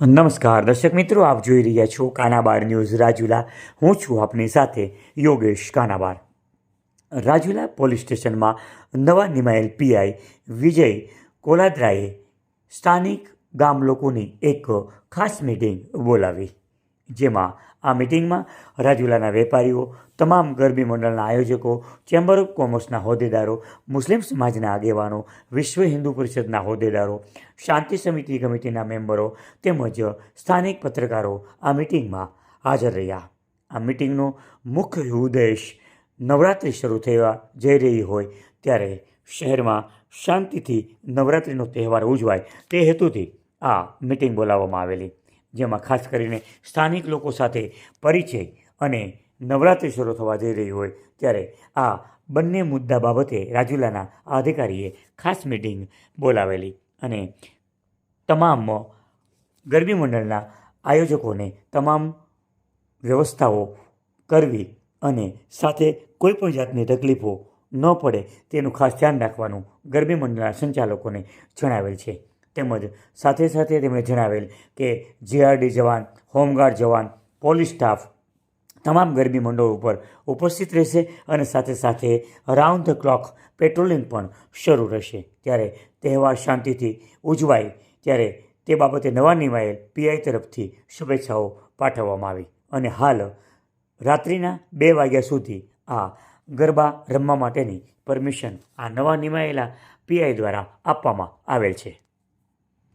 નમસ્કાર, દર્શક મિત્રો, આપ જોઈ રહ્યા છો કાનાબાર ન્યૂઝ રાજુલા. હું છું આપની સાથે યોગેશ કાનાબાર. રાજુલા પોલીસ સ્ટેશનમાં નવા નિમાયેલ પીઆઈ વિજય કોલાદ્રાએ સ્થાનિક ગામ લોકોની એક ખાસ મિટિંગ બોલાવી. જેમાં આ મિટિંગમાં રાજુલાના વેપારીઓ, તમામ ગરબી મંડળના આયોજકો, ચેમ્બર ઓફ કોમર્સના હોદ્દેદારો, મુસ્લિમ સમાજના આગેવાનો, વિશ્વ હિન્દુ પરિષદના હોદ્દેદારો, શાંતિ સમિતિ કમિટીના મેમ્બરો તેમજ સ્થાનિક પત્રકારો આ મિટિંગમાં હાજર રહ્યા. આ મિટિંગનો મુખ્ય ઉદ્દેશ નવરાત્રિ શરૂ થવા જઈ રહી હોય ત્યારે શહેરમાં શાંતિથી નવરાત્રિનો તહેવાર ઉજવાય તે હેતુથી આ મિટિંગ બોલાવવામાં આવેલી. જેમાં ખાસ કરીને સ્થાનિક લોકો સાથે પરિચય અને નવરાત્રિ શરૂ થવા જઈ રહી હોય ત્યારે આ બંને મુદ્દા બાબતે રાજુલાના અધિકારીએ ખાસ મિટિંગ બોલાવેલી અને તમામ ગરબી મંડળના આયોજકોને તમામ વ્યવસ્થાઓ કરવી અને સાથે કોઈ પણ જાતની તકલીફો ન પડે તેનું ખાસ ધ્યાન રાખવાનું ગરબી મંડળના સંચાલકોને જણાવેલ છે. તેમજ સાથે સાથે તેમણે જણાવેલ કે જીઆરડી જવાન, હોમગાર્ડ જવાન, પોલીસ સ્ટાફ તમામ ગરબી મંડળો ઉપર ઉપસ્થિત રહેશે અને સાથે સાથે રાઉન્ડ ધ ક્લોક પેટ્રોલિંગ પણ શરૂ રહેશે. ત્યારે તહેવાર શાંતિથી ઉજવાય, ત્યારે તે બાબતે નવા નિમાયેલ પીઆઈ તરફથી શુભેચ્છાઓ પાઠવવામાં આવી. અને હાલ રાત્રિના બે વાગ્યા સુધી આ ગરબા રમવા માટેની પરમિશન આ નવા નિમાયેલા પીઆઈ દ્વારા આપવામાં આવેલ છે.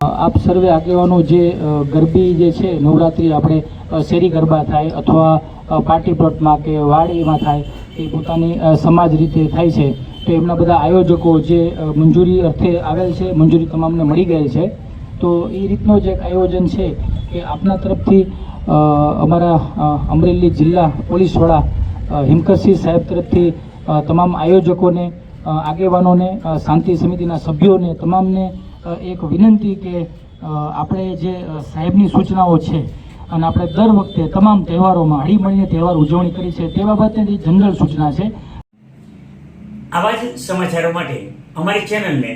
આપ સર્વે આગેવાનો જે ગરબી જે છે, નવરાત્રિ આપણે શેરી ગરબા થાય અથવા પાર્ટી પ્લોટમાં કે વાડીમાં થાય, એ પોતાની સમાજ રીતે થાય છે. તો એમના બધા આયોજકો જે મંજૂરી અર્થે આવેલ છે, મંજૂરી તમામને મળી ગયેલ છે. તો એ રીતનો જે આયોજન છે કે આપના તરફથી અમારા અમરેલી જિલ્લા પોલીસ વડા હિમકરસિંહ સાહેબ તરફથી તમામ આયોજકોને આગેવાનોને શાંતિ સમિતિના સભ્યોને, તમામને એક વિનંતી કે આપણે જે સાહેબની સૂચનાઓ છે, અને આપણે દર વખતે તમામ તહેવારોમાં હળીમળીને તહેવાર ઉજવણી કરી છે, તે બાબતની જનરલ સૂચના છે. આવા જ સમાચારો માટે અમારી ચેનલને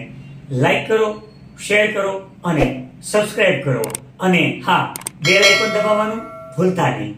લાઈક કરો, શેર કરો અને સબસ્ક્રાઈબ કરો. અને હા, બેલ પણ દબાવવાનું ભૂલતા નહીં.